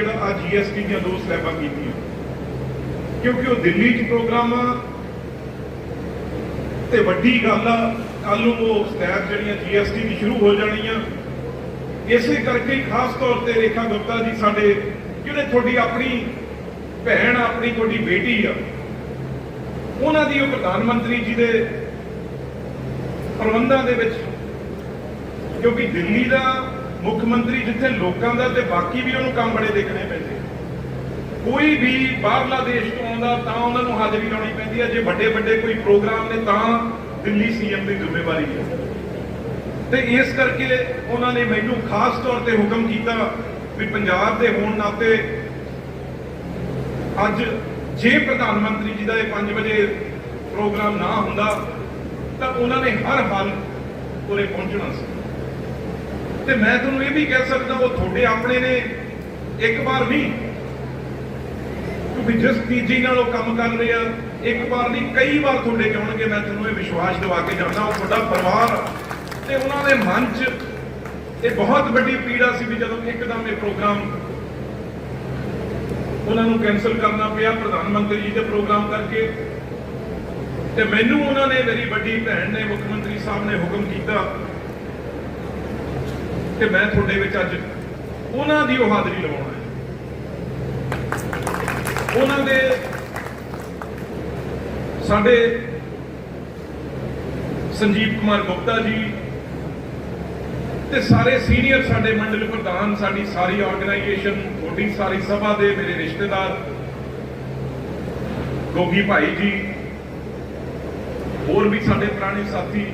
ਜਿਹੜਾ ਆ ਜੀਐਸਟੀ ਦੀਆਂ ਦੋ ਸਲੈਬਾਂ ਕੀਤੀਆਂ। ਕਿਉਂਕਿ ਉਹ ਦਿੱਲੀ 'ਚ ਪ੍ਰੋਗਰਾਮ ਆ, ਤੇ ਵੱਡੀ ਗੱਲ ਆ ਕੱਲ ਨੂੰ ਉਹ ਸਲੈਬ ਜਿਹੜੀਆਂ ਜੀਐਸਟੀ ਦੀ ਸ਼ੁਰੂ ਹੋ ਜਾਣੀਆਂ। ਇਸੇ ਕਰਕੇ ਖਾਸ ਤੌਰ ਤੇ ਰੇਖਾ ਗੁਪਤਾ ਜੀ ਸਾਡੇ, ਜਿਹੜੇ ਤੁਹਾਡੀ ਆਪਣੀ ਭੈਣ, ਆਪਣੀ ਤੁਹਾਡੀ ਬੇਟੀ ਆ, ਉਹਨਾਂ ਦੀ ਉਹ ਪ੍ਰਧਾਨ ਮੰਤਰੀ ਜੀ ਦੇ ਪ੍ਰਬੰਧਾਂ ਦੇ ਵਿੱਚ, ਕਿਉਂਕਿ ਦਿੱਲੀ ਦਾ ਮੁੱਖ ਮੰਤਰੀ ਜਿੱਥੇ ਲੋਕਾਂ ਦਾ ਤੇ ਬਾਕੀ ਵੀ ਉਹਨੂੰ ਕੰਮ ਬੜੇ ਦੇਖਣੇ ਪੈਂਦੇ ਕੋਈ ਵੀ ਬਾਹਰਲਾ ਦੇਸ਼ ਤੋਂ ਆਉਂਦਾ ਤਾਂ ਉਹਨਾਂ ਨੂੰ ਹਾਜ਼ਰੀ ਲਾਉਣੀ ਪੈਂਦੀ ਹੈ ਜੇ ਵੱਡੇ ਵੱਡੇ ਕੋਈ ਪ੍ਰੋਗਰਾਮ ਨੇ ਤਾਂ ਦਿੱਲੀ ਸੀਐਮ ਦੀ ਜ਼ਿੰਮੇਵਾਰੀ ਹੈ ਤੇ ਇਸ ਕਰਕੇ ਉਹਨਾਂ ਨੇ ਮੈਨੂੰ ਖਾਸ ਤੌਰ ਤੇ ਹੁਕਮ ਕੀਤਾ ਵੀ ਪੰਜਾਬ ਦੇ ਹੋਣ ਨਾਤੇ ਅੱਜ ਜੇ ਪ੍ਰਧਾਨ ਮੰਤਰੀ ਜੀ ਦਾ ਇਹ 5 ਵਜੇ ਪ੍ਰੋਗਰਾਮ ਨਾ ਹੁੰਦਾ, ਤਾਂ ਉਹਨਾਂ ਨੇ ਹਰ ਹਾਲ ਉਰੇ ਪਹੁੰਚਣਾ ਸੀ। ਤੇ ਮੈਂ ਤੁਹਾਨੂੰ ਇਹ ਵੀ ਕਹਿ ਸਕਦਾ ਉਹ ਤੁਹਾਡੇ ਆਪਣੇ ਨੇ ਇੱਕ ਵਾਰ ਨਹੀਂ। ਕਿਉਂਕਿ ਜਿਸ ਤੀਜੀ ਨਾਲ ਉਹ ਕੰਮ ਕਰ ਰਹੇ ਆ, ਇੱਕ ਵਾਰ ਨਹੀਂ, ਕਈ ਵਾਰ ਤੁਹਾਡੇ ਚਾਹਣਗੇ ਮੈਂ ਤੁਹਾਨੂੰ ਇਹ ਵਿਸ਼ਵਾਸ ਦਿਵਾ ਕੇ ਜਾਂਦਾ, ਉਹ ਤੁਹਾਡਾ ਪਰਿਵਾਰ ਤੇ ਉਹਨਾਂ ਦੇ ਮਨ 'ਚ ਇਹ ਬਹੁਤ ਵੱਡੀ ਪੀੜਾ ਸੀ ਵੀ ਜਦੋਂ ਇੱਕਦਮ ਇਹ ਪ੍ਰੋਗਰਾਮ ਉਹਨਾਂ ਨੂੰ ਕੈਨਸਲ ਕਰਨਾ ਪਿਆ, ਪ੍ਰਧਾਨ ਮੰਤਰੀ ਜੀ ਦੇ ਪ੍ਰੋਗਰਾਮ ਕਰਕੇ। ਤੇ ਮੈਨੂੰ ਉਹਨਾਂ ਨੇ, ਮੇਰੀ ਵੱਡੀ ਭੈਣ ਨੇ, ਮੁੱਖ ਮੰਤਰੀ ਸਾਹਿਬ ਨੇ ਹੁਕਮ ਕੀਤਾ ਕਿ ਮੈਂ ਤੁਹਾਡੇ ਵਿੱਚ ਅੱਜ ਉਹਨਾਂ ਦੀ ਉਹ ਹਾਜ਼ਰੀ ਲਵਾਉਣਾ ਹੈ ਉਹਨਾਂ ਦੇ ਸਾਡੇ ਸੰਜੀਵ ਕੁਮਾਰ ਗੁਪਤਾ ਜੀ ਤੇ ਸਾਰੇ ਸੀਨੀਅਰ ਸਾਡੇ ਮੰਡਲ ਪ੍ਰਧਾਨ, ਸਾਡੀ ਸਾਰੀ ਆਰਗੇਨਾਈਜੇਸ਼ਨ ਤੁਹਾਡੀ ਸਾਰੀ ਸਭਾ ਦੇ ਮੇਰੇ ਰਿਸ਼ਤੇਦਾਰ, ਗੋਗੀ ਭਾਈ ਜੀ, ਹੋਰ ਵੀ ਸਾਡੇ ਪੁਰਾਣੇ ਸਾਥੀ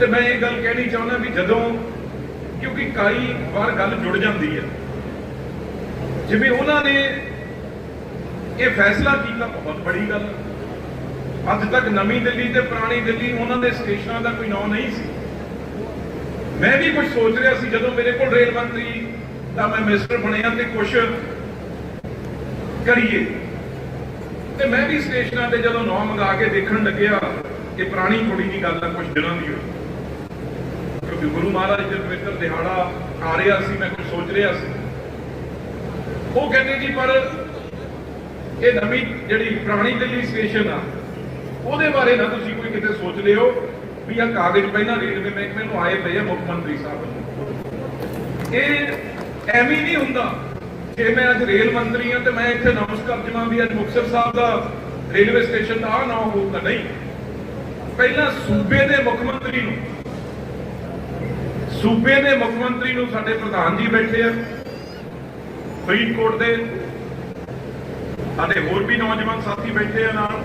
ਤੇ ਮੈਂ ਇਹ ਗੱਲ ਕਹਿਣੀ ਚਾਹੁੰਦਾ ਵੀ ਜਦੋਂ, ਕਿਉਂਕਿ ਕਈ ਵਾਰ ਗੱਲ ਜੁੜ ਜਾਂਦੀ ਹੈ। ਜਿਵੇਂ ਉਹਨਾਂ ਨੇ ਇਹ ਫੈਸਲਾ ਕੀਤਾ, ਬਹੁਤ ਬੜੀ ਗੱਲ। ਅੱਜ ਤੱਕ ਨਵੀਂ ਦਿੱਲੀ ਤੇ ਪੁਰਾਣੀ ਦਿੱਲੀ ਉਹਨਾਂ ਦੇ ਸਟੇਸ਼ਨਾਂ ਦਾ ਕੋਈ ਨਾਂ ਨਹੀਂ ਸੀ। ਮੈਂ ਵੀ ਕੁਝ ਸੋਚ ਰਿਹਾ ਸੀ, ਜਦੋਂ ਮੇਰੇ ਕੋਲ ਰੇਲ ਮੰਤਰੀ ਦਾ ਮੈਂ ਮਿਨਿਸਟਰ ਬਣਿਆ ਤੇ ਕੁਝ ਕਰੀਏ। ਤੇ ਮੈਂ ਵੀ ਸਟੇਸ਼ਨਾਂ ਤੇ ਜਦੋਂ ਨਾਂ ਮੰਗਾ ਕੇ ਦੇਖਣ ਲੱਗਿਆ ਕਿ ਪੁਰਾਣੀ ਕੁੜੀ ਦੀ ਗੱਲ ਆ ਕੁਝ ਦਿਨਾਂ ਦੀ ਹੋਈ। ਕਿਉਂਕਿ ਗੁਰੂ ਮਹਾਰਾਜ ਦੇ ਪਵਿੱਤਰ ਦਿਹਾੜਾ ਆ ਰਿਹਾ ਸੀ, ਮੈਂ ਕੁਝ ਸੋਚ ਰਿਹਾ ਸੀ। ਉਹ ਕਹਿੰਦੇ ਜੀ, ਪਰ ਇਹ ਨਵੀਂ ਜਿਹੜੀ ਪੁਰਾਣੀ ਦਿੱਲੀ ਸਟੇਸ਼ਨ ਆ, ਉਹਦੇ ਬਾਰੇ ਨਾ ਤੁਸੀਂ ਕੋਈ ਕਿਤੇ ਸੋਚ ਲਿਓ ਵੀ ਆ ਕਾਗਜ਼ ਪਹਿਲਾਂ ਰੇਲਵੇ ਮਹਿਕਮੇ ਨੂੰ ਆਏ ਪਏ ਆ ਮੁੱਖ ਮੰਤਰੀ ਸਾਹਿਬ ਇਹ ਐਵੇਂ ਨਹੀਂ ਹੁੰਦਾ। ਜੇ ਮੈਂ ਅੱਜ ਰੇਲ ਮੰਤਰੀ ਹਾਂ ਤੇ ਮੈਂ ਇੱਥੇ ਨਮਸਕਾਰ ਜਮਾ ਵੀ ਅੱਜ ਮੁਕਤਸਰ ਸਾਹਿਬ ਦਾ ਰੇਲਵੇ ਸਟੇਸ਼ਨ ਦਾ ਆ ਨਾ ਹੋਊਗਾ ਨਹੀਂ। ਪਹਿਲਾਂ ਸੂਬੇ ਦੇ ਮੁੱਖ ਮੰਤਰੀ ਨੂੰ ਸੂਬੇ ਦੇ ਮੁੱਖ ਮੰਤਰੀ ਨੂੰ ਸਾਡੇ ਪ੍ਰਧਾਨ ਜੀ ਬੈਠੇ ਆ, ਫਰੀਦਕੋਟ ਦੇ, ਸਾਡੇ ਹੋਰ ਵੀ ਨੌਜਵਾਨ ਸਾਥੀ ਬੈਠੇ ਆ ਨਾਲ।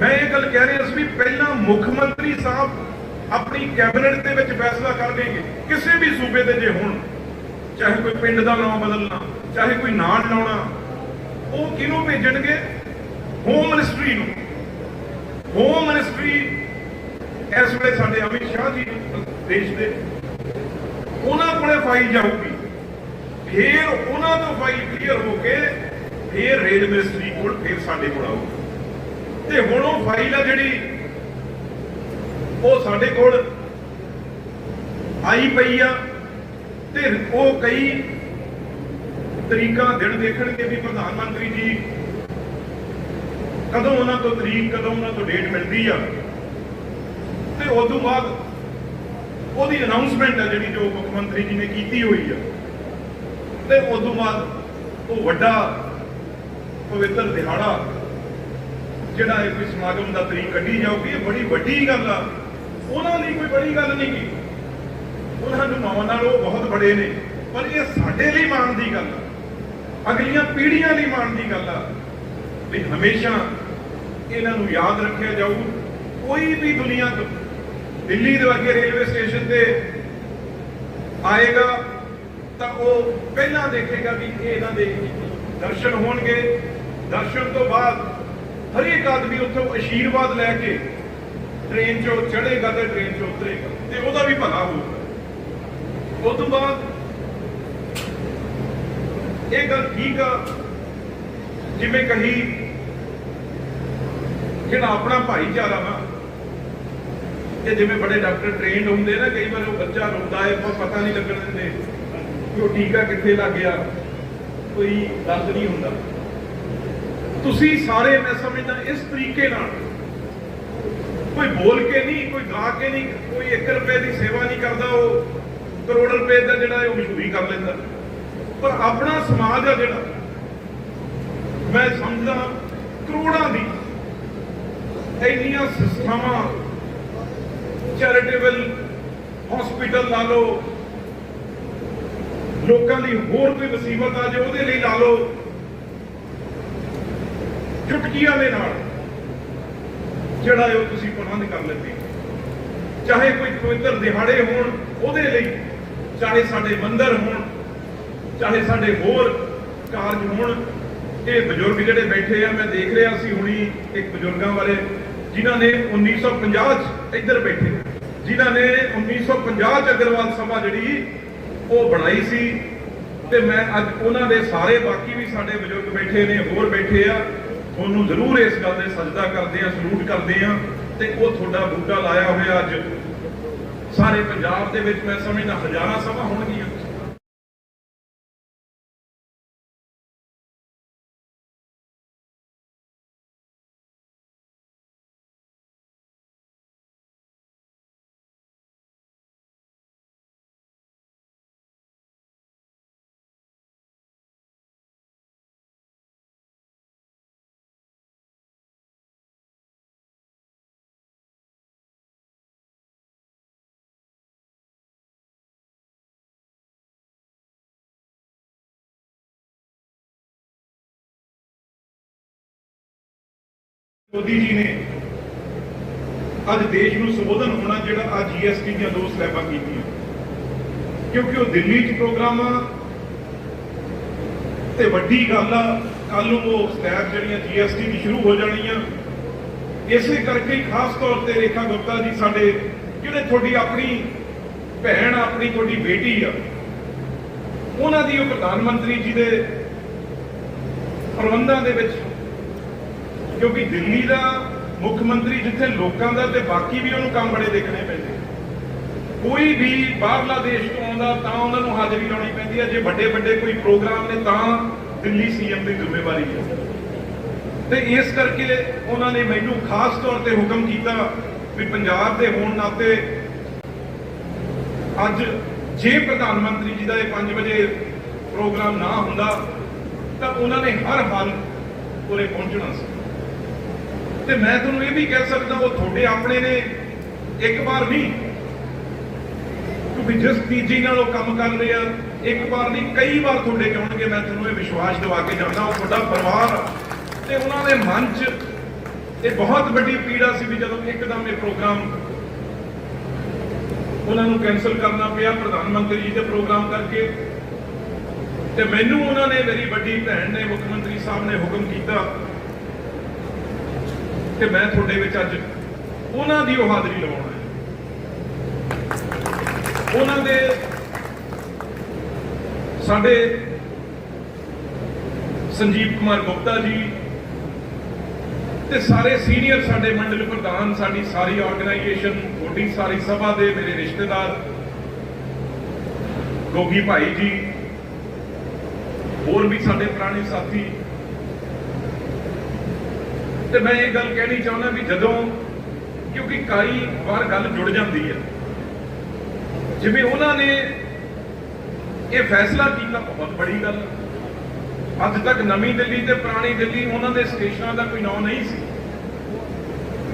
ਮੈਂ ਇਹ ਗੱਲ ਕਹਿ ਰਿਹਾ ਸੀ ਵੀ ਪਹਿਲਾਂ ਮੁੱਖ ਮੰਤਰੀ ਸਾਹਿਬ ਆਪਣੀ ਕੈਬਨਿਟ ਦੇ ਵਿੱਚ ਫੈਸਲਾ ਕਰ ਦੇਣਗੇ, ਕਿਸੇ ਵੀ ਸੂਬੇ ਦੇ ਜੇ ਹੋਣ, ਚਾਹੇ ਕੋਈ ਪਿੰਡ ਦਾ ਨਾਮ ਬਦਲਣਾ, ਚਾਹੇ ਕੋਈ ਨਾਂ ਲਾਉਣਾ, ਉਹ ਕਿਹਨੂੰ ਭੇਜਣਗੇ? ਹੋਮ ਮਿਨਿਸਟਰੀ ਨੂੰ। ਹੋਮ ਮਿਨਿਸਟਰੀ ਇਸ ਵੇਲੇ ਸਾਡੇ ਅਮਿਤ ਸ਼ਾਹ ਜੀ ਦੇਸ਼ ਦੇ ਉਹਨਾਂ ਕੋਲੇ ਫਾਈਲ ਜਾਊਗੀ। ਫਿਰ ਉਹਨਾਂ ਤੋਂ ਫਾਈਲ ਕਲੀਅਰ ਹੋ ਕੇ ਫਿਰ ਰੇਲ ਮਿਨਿਸਟਰੀ ਕੋਲ ਫਿਰ ਸਾਡੇ ਕੋਲ ਆਊਗੀ। ਤੇ ਹੁਣ ਉਹ ਫਾਈਲ ਆ ਜਿਹੜੀ, ਉਹ ਸਾਡੇ ਕੋਲ ਆਈ ਪਈ ਆ ਤੇ ਉਹ ਕਈ ਤਰੀਕਾ ਦਿਨ ਦੇਖਣਗੇ ਵੀ ਪ੍ਰਧਾਨ ਮੰਤਰੀ ਜੀ ਕਦੋਂ ਉਹਨਾਂ ਤੋਂ ਤਰੀਕ, ਕਦੋਂ ਉਹਨਾਂ ਤੋਂ ਡੇਟ ਮਿਲਦੀ ਆ। ਤੇ ਉਸ ਤੋਂ ਬਾਅਦ ਉਹਦੀ ਅਨਾਉਂਸਮੈਂਟ ਹੈ ਜਿਹੜੀ ਜੋ ਮੁੱਖ ਮੰਤਰੀ ਜੀ ਨੇ ਕੀਤੀ ਹੋਈ ਆ। ਤੇ ਉਸ ਤੋਂ ਬਾਅਦ ਉਹ ਵੱਡਾ ਪਵਿੱਤਰ ਦਿਹਾੜਾ, ਜਿਹੜਾ ਇਹ ਕੋਈ ਸਮਾਗਮ ਦਾ ਤਰੀਕ ਕੱਢੀ ਜਾਊਗੀ, ਇਹ ਬੜੀ ਵੱਡੀ ਗੱਲ ਆ। ਉਹਨਾਂ ਲਈ ਕੋਈ ਬੜੀ ਗੱਲ ਨਹੀਂ ਕੀ ਉਹਨਾਂ ਨੂੰ ਮਾਵਾਂ ਨਾਲ ਉਹ ਬਹੁਤ ਬੜੇ ਨੇ, ਪਰ ਇਹ ਸਾਡੇ ਲਈ ਮਾਣ ਦੀ ਗੱਲ ਆ। ਅਗਲੀਆਂ ਪੀੜ੍ਹੀਆਂ ਲਈ ਮਾਣ ਦੀ ਗੱਲ ਆ ਵੀ ਹਮੇਸ਼ਾ ਇਹਨਾਂ ਨੂੰ ਯਾਦ ਰੱਖਿਆ ਜਾਊ। ਕੋਈ ਵੀ ਦੁਨੀਆ ਤੋਂ ਦਿੱਲੀ ਦੇ ਵਰਗੇ ਰੇਲਵੇ ਸਟੇਸ਼ਨ ਤੇ ਆਏਗਾ ਤਾਂ ਉਹ ਪਹਿਲਾਂ ਦੇਖੇਗਾ ਵੀ ਇਹ ਇਹਨਾਂ ਦੇ ਦਰਸ਼ਨ ਹੋਣਗੇ। ਦਰਸ਼ਨ ਤੋਂ ਬਾਅਦ ਹਰੇਕ ਆਦਮੀ ਉੱਥੋਂ ਅਸ਼ੀਰਵਾਦ ਲੈ ਕੇ ਟ੍ਰੇਨ 'ਚੋਂ ਚੜ੍ਹੇਗਾ ਤੇ ਟ੍ਰੇਨ 'ਚੋਂ ਉਤਰੇਗਾ ਤੇ ਉਹਦਾ ਵੀ ਭਲਾ ਹੋਊਗਾ। ਉਸ ਤੋਂ ਬਾਅਦ ਇਹ ਗੱਲ ਠੀਕ ਆ, ਜਿਵੇਂ ਕਹੀ ਜਿਹੜਾ ਆਪਣਾ ਭਾਈਚਾਰਾ ਵਾ। ਕਿ ਜਿਵੇਂ ਬੜੇ ਡਾਕਟਰ ਟ੍ਰੇਨਡ ਹੁੰਦੇ ਨਾ, ਕਈ ਵਾਰ ਉਹ ਬੱਚਾ ਰੋਂਦਾ ਹੈ ਪਰ ਪਤਾ ਨਹੀਂ ਲੱਗਣ ਦਿੰਦੇ ਕਿ ਉਹ ਟੀਕਾ ਕਿੱਥੇ ਲੱਗ ਗਿਆ। ਕੋਈ ਦਰਦ ਨਹੀਂ ਹੁੰਦਾ। ਤੁਸੀਂ ਸਾਰੇ ਮੈਂ ਸਮਝਦਾ, ਇਸ ਤਰੀਕੇ ਨਾਲ ਕੋਈ ਬੋਲ ਕੇ ਨਹੀਂ, ਕੋਈ ਗਾ ਕੇ ਨਹੀਂ, ਕੋਈ 1 ਰੁਪਏ ਦੀ ਸੇਵਾ ਨਹੀਂ ਕਰਦਾ, ਉਹ ਕਰੋੜ ਰੁਪਏ ਦਾ ਜਿਹੜਾ ਉਹ ਮਸ਼ਹੂਰੀ ਕਰ ਲੈਂਦਾ। ਪਰ ਆਪਣਾ ਸਮਾਜ ਆ ਜਿਹੜਾ, ਮੈਂ ਸਮਝਦਾ, ਕਰੋੜਾਂ ਦੀ ਇੰਨੀਆਂ ਸੰਸਥਾਵਾਂ ਚੈਰੀਟੇਬਲ ਹਸਪੀਟਲ ਲਾ ਲਓ। ਲੋਕਾਂ ਦੀ ਹੋਰ ਕੋਈ ਮੁਸੀਬਤ ਆ ਜੇ ਉਹਦੇ ਲਈ ਲਾ ਲਓ। ਚੁਟਕੀਆਂ ਦੇ ਨਾਲ ਜਿਹੜਾ ਉਹ ਤੁਸੀਂ ਪ੍ਰਬੰਧ ਕਰ ਲੈਂਦੇ ਚਾਹੇ ਕੋਈ ਪਵਿੱਤਰ ਦਿਹਾੜੇ ਹੋਣ, ਉਹਦੇ ਲਈ, ਚਾਹੇ ਸਾਡੇ ਮੰਦਰ ਹੋਣ, ਚਾਹੇ ਸਾਡੇ ਹੋਰ ਕਾਰਜ ਹੋਣ, ਇਹ ਬਜ਼ੁਰਗ ਜਿਹੜੇ ਬੈਠੇ ਆ, ਮੈਂ ਦੇਖ ਰਿਹਾ ਸੀ ਹੁਣੀ ਇੱਕ ਬਜ਼ੁਰਗਾਂ ਬਾਰੇ ਜਿਨ੍ਹਾਂ ਨੇ 1950 ਚ ਇੱਧਰ ਬੈਠੇ। ਜਿਨ੍ਹਾਂ ਨੇ 1950 ਚ ਅਗਰਵਾਲ ਸਭਾ ਜਿਹੜੀ ਉਹ ਬਣਾਈ ਸੀ ਤੇ ਮੈਂ ਅੱਜ ਉਹਨਾਂ ਦੇ ਸਾਰੇ ਬਾਕੀ ਵੀ ਸਾਡੇ ਬਜ਼ੁਰਗ ਬੈਠੇ ਨੇ, ਹੋਰ ਬੈਠੇ ਆ, ਤੁਹਾਨੂੰ ਜ਼ਰੂਰ ਇਸ ਗੱਲ ਦੇ ਸਜਦਾ ਕਰਦੇ ਆ, ਸਲੂਟ ਕਰਦੇ ਆ ਤੇ ਉਹ ਤੁਹਾਡਾ ਬੂਟਾ ਲਾਇਆ ਹੋਇਆ ਅੱਜ। ਸਾਰੇ ਪੰਜਾਬ ਦੇ ਵਿੱਚ ਮੈਂ ਸਮਝਦਾ ਹਜ਼ਾਰਾਂ ਸਭਾ ਹੋਣਗੀਆਂ। ਮੋਦੀ ਜੀ ਨੇ ਅੱਜ ਦੇਸ਼ ਨੂੰ ਸੰਬੋਧਨ ਹੋਣਾ ਜਿਹੜਾ ਆ ਜੀਐਸਟੀ ਦੀਆਂ ਦੋ ਸਲੈਬਾਂ ਕੀਤੀਆਂ। ਕਿਉਂਕਿ ਉਹ ਦਿੱਲੀ 'ਚ ਪ੍ਰੋਗਰਾਮ ਆ ਤੇ ਵੱਡੀ ਗੱਲ ਆ ਕੱਲ ਨੂੰ ਉਹ ਸਲੈਬ ਜਿਹੜੀਆਂ ਜੀਐਸਟੀ ਦੀ ਸ਼ੁਰੂ ਹੋ ਜਾਣੀਆਂ। ਇਸੇ ਕਰਕੇ ਹੀ ਖਾਸ ਤੌਰ ਤੇ ਰੇਖਾ ਗੁਪਤਾ ਜੀ ਸਾਡੇ, ਜਿਹੜੇ ਤੁਹਾਡੀ ਆਪਣੀ ਭੈਣ, ਆਪਣੀ ਤੁਹਾਡੀ ਬੇਟੀ ਆ, ਉਹਨਾਂ ਦੀ ਉਹ ਪ੍ਰਧਾਨ ਮੰਤਰੀ ਜੀ ਦੇ ਪ੍ਰਬੰਧਾਂ ਦੇ ਵਿੱਚ ਕਿਉਂਕਿ ਦਿੱਲੀ ਦਾ ਮੁੱਖ ਮੰਤਰੀ ਜਿੱਥੇ ਲੋਕਾਂ ਦਾ ਤੇ ਬਾਕੀ ਵੀ ਉਹਨੂੰ ਕੰਮ ਬੜੇ ਦੇਖਣੇ ਪੈਂਦੇ ਕੋਈ ਵੀ ਬਾਹਰਲਾ ਦੇਸ਼ ਤੋਂ ਆਉਂਦਾ ਤਾਂ ਉਹਨਾਂ ਨੂੰ ਹਾਜ਼ਰੀ ਲਾਉਣੀ ਪੈਂਦੀ ਹੈ ਜੇ ਵੱਡੇ ਵੱਡੇ ਕੋਈ ਪ੍ਰੋਗਰਾਮ ਨੇ ਤਾਂ ਦਿੱਲੀ ਸੀਐਮ ਦੀ ਜ਼ਿੰਮੇਵਾਰੀ ਹੈ ਤੇ ਇਸ ਕਰਕੇ ਉਹਨਾਂ ਨੇ ਮੈਨੂੰ ਖਾਸ ਤੌਰ ਤੇ ਹੁਕਮ ਕੀਤਾ ਵੀ ਪੰਜਾਬ ਦੇ ਹੋਣ ਨਾਤੇ ਅੱਜ ਜੇ ਪ੍ਰਧਾਨ ਮੰਤਰੀ ਜੀ ਦਾ ਇਹ 5 ਵਜੇ ਪ੍ਰੋਗਰਾਮ ਨਾ ਹੁੰਦਾ, ਤਾਂ ਉਹਨਾਂ ਨੇ ਹਰ ਹਾਲ ਉਰੇ ਪਹੁੰਚਣਾ ਸੀ। ਤੇ ਮੈਂ ਤੁਹਾਨੂੰ ਇਹ ਵੀ ਕਹਿ ਸਕਦਾ ਉਹ ਤੁਹਾਡੇ ਆਪਣੇ ਨੇ ਇੱਕ ਵਾਰ ਨਹੀਂ। ਕਿਉਂਕਿ ਜਿਸ ਤੀਜੀ ਨਾਲ ਉਹ ਕੰਮ ਕਰ ਰਹੇ ਆ, ਇੱਕ ਵਾਰ ਨਹੀਂ, ਕਈ ਵਾਰ ਤੁਹਾਡੇ ਚਾਹਣਗੇ ਮੈਂ ਤੁਹਾਨੂੰ ਇਹ ਵਿਸ਼ਵਾਸ ਦਿਵਾ ਕੇ ਜਾਂਦਾ ਉਹ ਤੁਹਾਡਾ ਪਰਿਵਾਰ ਤੇ ਉਹਨਾਂ ਦੇ ਮਨ 'ਚ ਇਹ ਬਹੁਤ ਵੱਡੀ ਪੀੜਾ ਸੀ ਵੀ ਜਦੋਂ ਇੱਕਦਮ ਇਹ ਪ੍ਰੋਗਰਾਮ ਉਹਨਾਂ ਨੂੰ ਕੈਨਸਲ ਕਰਨਾ ਪਿਆ, ਪ੍ਰਧਾਨ ਮੰਤਰੀ ਜੀ ਦੇ ਪ੍ਰੋਗਰਾਮ ਕਰਕੇ। ਤੇ ਮੈਨੂੰ ਉਹਨਾਂ ਨੇ, ਮੇਰੀ ਵੱਡੀ ਭੈਣ ਨੇ, ਮੁੱਖ ਮੰਤਰੀ ਸਾਹਿਬ ਨੇ ਹੁਕਮ ਕੀਤਾ ਕਿ ਮੈਂ ਤੁਹਾਡੇ ਵਿੱਚ ਅੱਜ ਉਹਨਾਂ ਦੀ ਉਹ ਹਾਜ਼ਰੀ ਲਵਾਉਣਾ ਹੈ ਉਹਨਾਂ ਦੇ ਸਾਡੇ ਸੰਜੀਵ ਕੁਮਾਰ ਗੁਪਤਾ ਜੀ ਤੇ ਸਾਰੇ ਸੀਨੀਅਰ ਸਾਡੇ ਮੰਡਲ ਪ੍ਰਧਾਨ, ਸਾਡੀ ਸਾਰੀ ਆਰਗੇਨਾਈਜੇਸ਼ਨ ਵੱਡੀ ਸਾਰੀ ਸਭਾ ਦੇ ਮੇਰੇ ਰਿਸ਼ਤੇਦਾਰ, ਗੋਗੀ ਭਾਈ ਜੀ, ਹੋਰ ਵੀ ਸਾਡੇ ਪੁਰਾਣੇ ਸਾਥੀ ਤੇ ਮੈਂ ਇਹ ਗੱਲ ਕਹਿਣੀ ਚਾਹੁੰਦਾ ਵੀ ਜਦੋਂ, ਕਿਉਂਕਿ ਕਈ ਵਾਰ ਗੱਲ ਜੁੜ ਜਾਂਦੀ ਹੈ। ਜਿਵੇਂ ਉਹਨਾਂ ਨੇ ਇਹ ਫੈਸਲਾ ਕੀਤਾ, ਬਹੁਤ ਬੜੀ ਗੱਲ। ਅੱਜ ਤੱਕ ਨਵੀਂ ਦਿੱਲੀ ਤੇ ਪੁਰਾਣੀ ਦਿੱਲੀ ਉਹਨਾਂ ਦੇ ਸਟੇਸ਼ਨਾਂ ਦਾ ਕੋਈ ਨਾਮ ਨਹੀਂ ਸੀ।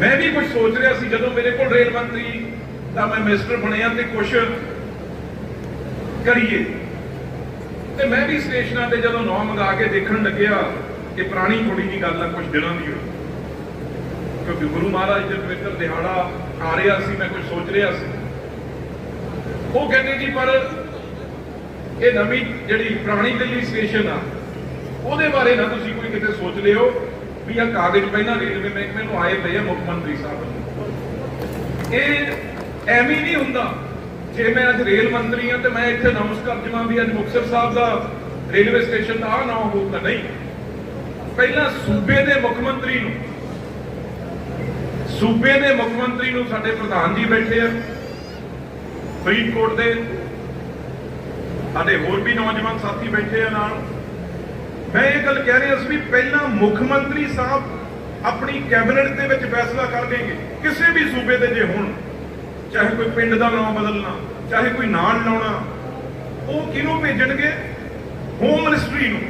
ਮੈਂ ਵੀ ਕੁਝ ਸੋਚ ਰਿਹਾ ਸੀ, ਜਦੋਂ ਮੇਰੇ ਕੋਲ ਰੇਲ ਮੰਤਰੀ ਦਾ ਮੈਂ ਮਿਨਿਸਟਰ ਬਣਿਆ ਤੇ ਕੁਝ ਕਰੀਏ। ਤੇ ਮੈਂ ਵੀ ਸਟੇਸ਼ਨਾਂ ਤੇ ਜਦੋਂ ਨਾਮ ਮੰਗਾ ਕੇ ਦੇਖਣ ਲੱਗਿਆ ਕਿ ਪੁਰਾਣੀ ਥੋੜੀ ਜੀ ਗੱਲ ਆ ਕੁਝ ਦਿਨਾਂ ਦੀ ਹੋਈ। ਕਿਉਂਕਿ ਗੁਰੂ ਮਹਾਰਾਜ ਦੇ ਪਵਿੱਤਰ ਦਿਹਾੜਾ ਆ ਰਿਹਾ ਸੀ, ਮੈਂ ਕੁਝ ਸੋਚ ਰਿਹਾ ਸੀ। ਉਹ ਕਹਿੰਦੇ ਜੀ, ਪਰ ਇਹ ਨਵੀਂ ਜਿਹੜੀ ਪੁਰਾਣੀ ਦਿੱਲੀ ਸਟੇਸ਼ਨ ਆ, ਉਹਦੇ ਬਾਰੇ ਨਾ ਤੁਸੀਂ ਕੋਈ ਕਿਤੇ ਸੋਚ ਲਿਓ ਵੀ ਆ ਕਾਗਜ਼ ਪਹਿਲਾਂ ਰੇਲਵੇ ਮਹਿਕਮੇ ਨੂੰ ਆਏ ਪਏ ਆ, ਮੁੱਖ ਮੰਤਰੀ ਸਾਹਿਬ। ਨੂੰ ਇਹ ਐਵੇਂ ਨਹੀਂ ਹੁੰਦਾ। ਜੇ ਮੈਂ ਅੱਜ ਰੇਲ ਮੰਤਰੀ ਹਾਂ, ਤੇ ਮੈਂ ਇੱਥੇ ਅਨਾਉਂਸ ਕਰ ਜਵਾਂ ਵੀ ਅੱਜ ਮੁਕਤਸਰ ਸਾਹਿਬ ਦਾ ਰੇਲਵੇ ਸਟੇਸ਼ਨ ਦਾ ਆ ਨਾ ਹੋਊਗਾ ਨਹੀਂ। ਪਹਿਲਾਂ ਸੂਬੇ ਦੇ ਮੁੱਖ ਮੰਤਰੀ ਨੂੰ ਸੂਬੇ ਦੇ ਮੁੱਖ ਮੰਤਰੀ ਨੂੰ ਸਾਡੇ ਪ੍ਰਧਾਨ ਜੀ ਬੈਠੇ ਆ, ਫਰੀਦਕੋਟ ਦੇ ਸਾਡੇ ਹੋਰ ਵੀ ਨੌਜਵਾਨ ਸਾਥੀ ਬੈਠੇ ਆ ਨਾਲ। ਮੈਂ ਇਹ ਗੱਲ ਕਹਿ ਰਿਹਾ ਸੀ ਵੀ ਪਹਿਲਾਂ ਮੁੱਖ ਮੰਤਰੀ ਸਾਹਿਬ ਆਪਣੀ ਕੈਬਨਿਟ ਦੇ ਵਿੱਚ ਫੈਸਲਾ ਕਰ ਦੇਣਗੇ, ਕਿਸੇ ਵੀ ਸੂਬੇ ਦੇ ਜੇ ਹੁਣ, ਚਾਹੇ ਕੋਈ ਪਿੰਡ ਦਾ ਨਾਮ ਬਦਲਣਾ, ਚਾਹੇ ਕੋਈ ਨਾਂ ਲਾਉਣਾ, ਉਹ ਕਿਹਨੂੰ ਭੇਜਣਗੇ? ਹੋਮ ਮਿਨਿਸਟਰੀ ਨੂੰ।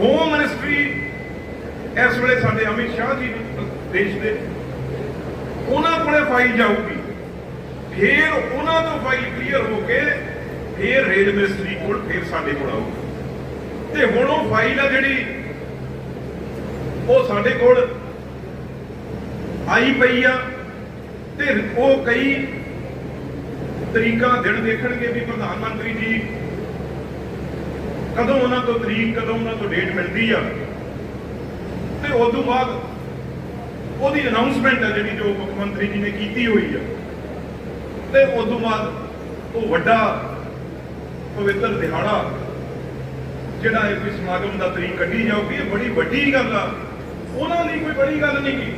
ਹੋਮ ਮਿਨਿਸਟਰੀ ਇਸ ਵੇਲੇ ਸਾਡੇ ਅਮਿਤ ਸ਼ਾਹ ਜੀ ਦੇਸ਼ ਦੇ ਉਹਨਾਂ ਕੋਲੇ ਫਾਈਲ ਜਾਊਗੀ। ਫਿਰ ਉਹਨਾਂ ਤੋਂ ਫਾਈਲ ਕਲੀਅਰ ਹੋ ਕੇ ਫਿਰ ਰੇਲ ਮਿਨਿਸਟਰੀ ਕੋਲ ਫਿਰ ਸਾਡੇ ਕੋਲ ਆਊਗੀ। ਤੇ ਹੁਣ ਉਹ ਫਾਈਲ ਆ ਜਿਹੜੀ, ਉਹ ਸਾਡੇ ਕੋਲ ਆਈ ਪਈ ਆ ਤੇ ਉਹ ਕਈ ਤਰੀਕਾਂ ਦਿਨ ਦੇਖਣਗੇ ਵੀ ਪ੍ਰਧਾਨ ਮੰਤਰੀ ਜੀ ਕਦੋਂ ਉਹਨਾਂ ਤੋਂ ਤਰੀਕ, ਕਦੋਂ ਉਹਨਾਂ ਤੋਂ ਡੇਟ ਮਿਲਦੀ ਆ। ਤੇ ਉਸ ਤੋਂ ਬਾਅਦ ਉਹਦੀ ਅਨਾਉਂਸਮੈਂਟ ਹੈ ਜਿਹੜੀ ਜੋ ਮੁੱਖ ਮੰਤਰੀ ਜੀ ਨੇ ਕੀਤੀ ਹੋਈ ਆ। ਤੇ ਉਸ ਤੋਂ ਬਾਅਦ ਉਹ ਵੱਡਾ ਪਵਿੱਤਰ ਦਿਹਾੜਾ, ਜਿਹੜਾ ਇਹ ਕੋਈ ਸਮਾਗਮ ਦਾ ਤਰੀਕ ਕੱਢੀ ਜਾਊਗੀ, ਇਹ ਬੜੀ ਵੱਡੀ ਗੱਲ ਆ। ਉਹਨਾਂ ਲਈ ਕੋਈ ਬੜੀ ਗੱਲ ਨਹੀਂ ਕੀ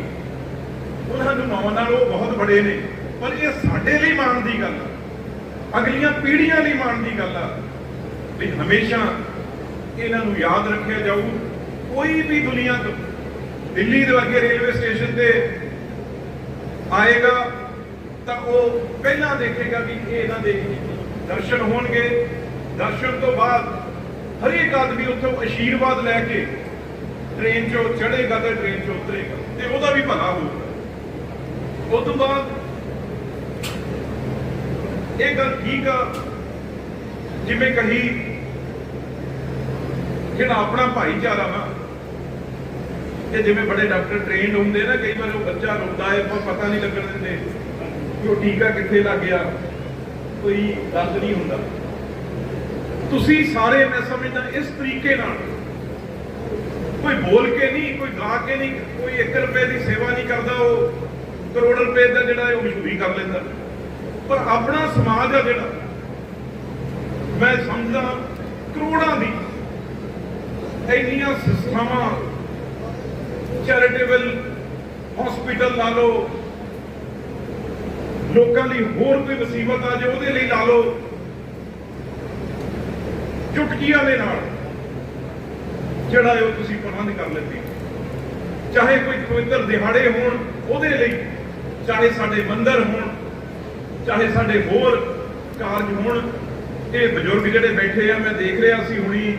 ਉਹਨਾਂ ਨੂੰ ਮਾਵਾਂ ਨਾਲ ਉਹ ਬਹੁਤ ਬੜੇ ਨੇ, ਪਰ ਇਹ ਸਾਡੇ ਲਈ ਮਾਣ ਦੀ ਗੱਲ ਆ। ਅਗਲੀਆਂ ਪੀੜ੍ਹੀਆਂ ਲਈ ਮਾਣ ਦੀ ਗੱਲ ਆ। ਵੀ ਹਮੇਸ਼ਾ ਇਹਨਾਂ ਨੂੰ ਯਾਦ ਰੱਖਿਆ ਜਾਊ। ਕੋਈ ਵੀ ਦੁਨੀਆ ਦਿੱਲੀ ਦੇ ਵਰਗੇ ਰੇਲਵੇ ਸਟੇਸ਼ਨ ਤੇ ਆਏਗਾ, ਤਾਂ ਉਹ ਪਹਿਲਾਂ ਦੇਖੇਗਾ ਵੀ ਇਹ ਇਹਨਾਂ ਦੇ ਦਰਸ਼ਨ ਹੋਣਗੇ। ਦਰਸ਼ਨ ਤੋਂ ਬਾਅਦ ਹਰੇਕ ਆਦਮੀ ਉੱਥੋਂ ਅਸ਼ੀਰਵਾਦ ਲੈ ਕੇ ਟ੍ਰੇਨ 'ਚੋਂ ਚੜ੍ਹੇਗਾ ਤੇ ਟ੍ਰੇਨ 'ਚੋਂ ਉਤਰੇਗਾ, ਤੇ ਉਹਦਾ ਵੀ ਭਲਾ ਹੋਊਗਾ। ਉਸ ਤੋਂ ਬਾਅਦ ਇਹ ਗੱਲ ਠੀਕ ਆ, ਜਿਵੇਂ ਕਹੀ, ਜਿਹੜਾ ਆਪਣਾ ਭਾਈਚਾਰਾ ਵਾ ਕਿ ਜਿਵੇਂ ਬੜੇ ਡਾਕਟਰ ਟ੍ਰੇਨਡ ਹੁੰਦੇ ਨਾ, ਕਈ ਵਾਰ ਉਹ ਬੱਚਾ ਰੋਂਦਾ ਹੈ ਪਰ ਪਤਾ ਨਹੀਂ ਲੱਗਣ ਦਿੰਦੇ ਕਿ ਉਹ ਟੀਕਾ ਕਿੱਥੇ ਲੱਗ ਗਿਆ। ਕੋਈ ਦਰਦ ਨਹੀਂ ਹੁੰਦਾ। ਤੁਸੀਂ ਸਾਰੇ, ਮੈਂ ਸਮਝਦਾ, ਇਸ ਤਰੀਕੇ ਨਾਲ ਕੋਈ ਬੋਲ ਕੇ ਨਹੀਂ, ਕੋਈ ਗਾ ਕੇ ਨਹੀਂ, ਕੋਈ 1 ਰੁਪਏ ਦੀ ਸੇਵਾ ਨਹੀਂ ਕਰਦਾ, ਉਹ ਕਰੋੜ ਰੁਪਏ ਦਾ ਜਿਹੜਾ ਉਹ ਮਸ਼ਹੂਰੀ ਕਰ ਲੈਂਦਾ। ਪਰ ਆਪਣਾ ਸਮਾਜ ਆ ਜਿਹੜਾ, ਮੈਂ ਸਮਝਦਾ, ਕਰੋੜਾਂ ਦੀ ਇੰਨੀਆਂ ਸੰਸਥਾਵਾਂ ਚੈਰੀਟੇਬਲ ਹਸਪੀਟਲ ਲਾ ਲਓ। ਲੋਕਾਂ ਲਈ ਹੋਰ ਕੋਈ ਮੁਸੀਬਤ ਆ ਜੇ ਉਹਦੇ ਲਈ ਲਾ ਲਓ। ਚੁਟਕੀਆਂ ਦੇ ਨਾਲ ਜਿਹੜਾ ਉਹ ਤੁਸੀਂ ਪ੍ਰਬੰਧ ਕਰ ਲੈਂਦੇ ਚਾਹੇ ਕੋਈ ਪਵਿੱਤਰ ਦਿਹਾੜੇ ਹੋਣ, ਉਹਦੇ ਲਈ ਚਾਹੇ ਸਾਡੇ ਮੰਦਰ ਹੋਣ, ਚਾਹੇ ਸਾਡੇ ਹੋਰ ਕਾਰਜ ਹੋਣ, ਇਹ ਬਜ਼ੁਰਗ ਜਿਹੜੇ ਬੈਠੇ ਆ, ਮੈਂ ਦੇਖ ਰਿਹਾ ਸੀ ਹੁਣੀ